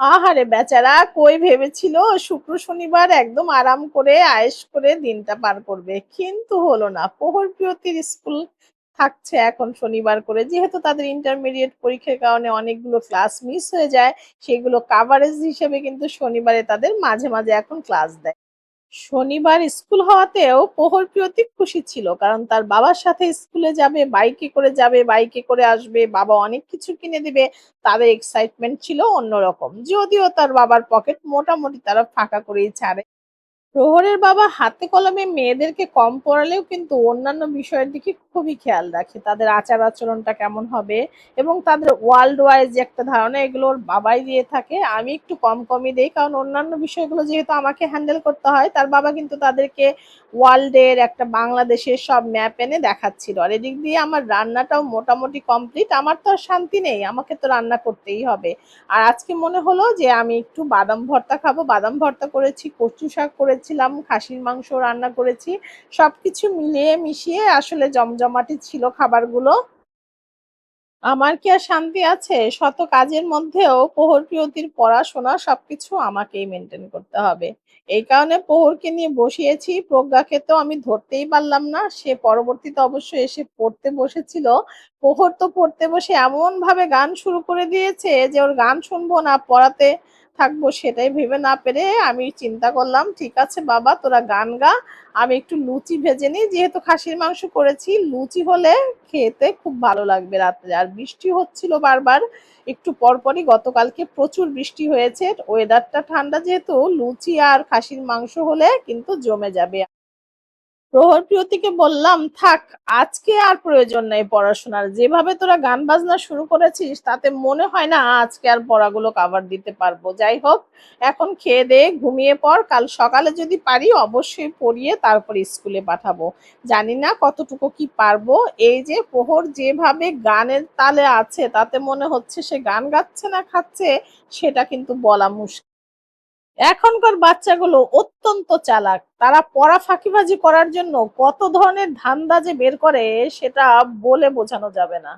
আহারে বেচারা, কই ভেবেছিল শুক্র শনিবার একদম আরাম করে আয়েস করে দিনটা পার করবে। কিন্তু হলো না প্রহর প্রিয়তির স্কুল থাকছে এখন শনিবার করে। যেহেতু তাদের ইন্টারমিডিয়েট পরীক্ষার কারণে অনেকগুলো ক্লাস মিস হয়ে যায়, সেগুলো কাভারেজ হিসেবে কিন্তু শনিবারে তাদের মাঝে মাঝে এখন ক্লাস দেয়। শনিবার স্কুল হওয়াতেও প্রহর প্রিয়তি খুশি ছিল, কারণ তার বাবার সাথে স্কুলে যাবে, বাইকে করে যাবে, বাইকে করে আসবে, বাবা অনেক কিছু কিনে দিবে, তাদের এক্সাইটমেন্ট ছিল অন্যরকম। যদিও তার বাবার পকেট মোটামুটি তারা ফাঁকা করেই ছাড়ে। প্রহরের বাবা হাতে কলমে মেয়েদেরকে কম পড়ালেও কিন্তু অন্যান্য বিষয়ের দিকে খুবই খেয়াল রাখে। তাদের আচার আচরণটা কেমন হবে এবং তাদের ওয়ার্ল্ড ওয়াইজ একটা ধারণা, এগুলো ওর বাবাই দিয়ে থাকে। আমি একটু কম কমই দিই, কারণ অন্যান্য বিষয়গুলো যেহেতু আমাকে হ্যান্ডেল করতে হয়, তার বাবা কিন্তু তাদেরকে ওয়ার্ল্ডের একটা বাংলাদেশের সব ম্যাপ এনে দেখাচ্ছিল। আর এদিক দিয়ে আমার রান্নাটাও মোটামুটি কমপ্লিট আমার তো আর শান্তি নেই, আমাকে তো রান্না করতেই হবে। আর আজকে মনে হলো যে আমি একটু বাদাম ভর্তা খাব। বাদাম ভর্তা করেছি, কচু শাক করেছিলাম, খাসির মাংস রান্না করেছি। সবকিছু মিলিয়ে মিশিয়ে আসলে জমজমাটি ছিল খাবারগুলো। আমার কি আর শান্তি আছে? শত কাজের মধ্যেও প্রহর প্রিয়তির পড়াশোনা সবকিছু আমাকেই মেনটেন করতে হবে। এই কারণে প্রহরকে নিয়ে বসিয়েছি। প্রজ্ঞাকে তো আমি ধরতেই পারলাম না। সে পরবর্তীতে অবশ্য এসে পড়তে বসেছিল। প্রহর তো পড়তে বসে এমন ভাবে গান শুরু করে দিয়েছে যে ওর গান শুনব না, পড়াতে থাকব সেটাই ভেবে না পেরে আমি চিন্তা করলাম, ঠিক আছে বাবা, তোরা গান গা, আমি একটু লুচি ভেজে নিই। যেহেতু খাসির মাংস করেছি, লুচি হলে খেতে খুব ভালো লাগবে রাত্রে। আর বৃষ্টি হচ্ছিল বারবার, একটু পরপরই গতকালকে প্রচুর বৃষ্টি হয়েছে। ওয়েদারটা ঠান্ডা যেহেতু, লুচি আর খাসির মাংস হলে কিন্তু জমে যাবে। প্রহর প্রিয়তিকে বললাম, থাক, আজকে আর প্রয়োজন নেই পড়াশোনার। যেভাবে তোরা গান বাজনা শুরু করেছিস, তাতে মনে হয় না আজকে আর পড়াগুলো কাভার দিতে পারব। যাই হোক, এখন খেয়ে দে, ঘুমিয়ে পড়। কাল সকালে যদি পারি, অবশ্যই পড়িয়ে তারপর স্কুলে পাঠাবো। জানি না কতটুকু কি পারব। এই যে প্রহর যেভাবে গানের তালে আছে, তাতে মনে হচ্ছে সে গান গাচ্ছে না, খাচ্ছে, সেটা কিন্তু বলা মুশকিল। এখনকার বাচ্চাগুলো অত্যন্ত চালাক। তারা পড়া ফাঁকিবাজি করার জন্য কত ধরনের ধান্দা যে বের করে সেটা বলে বোঝানো যাবে না।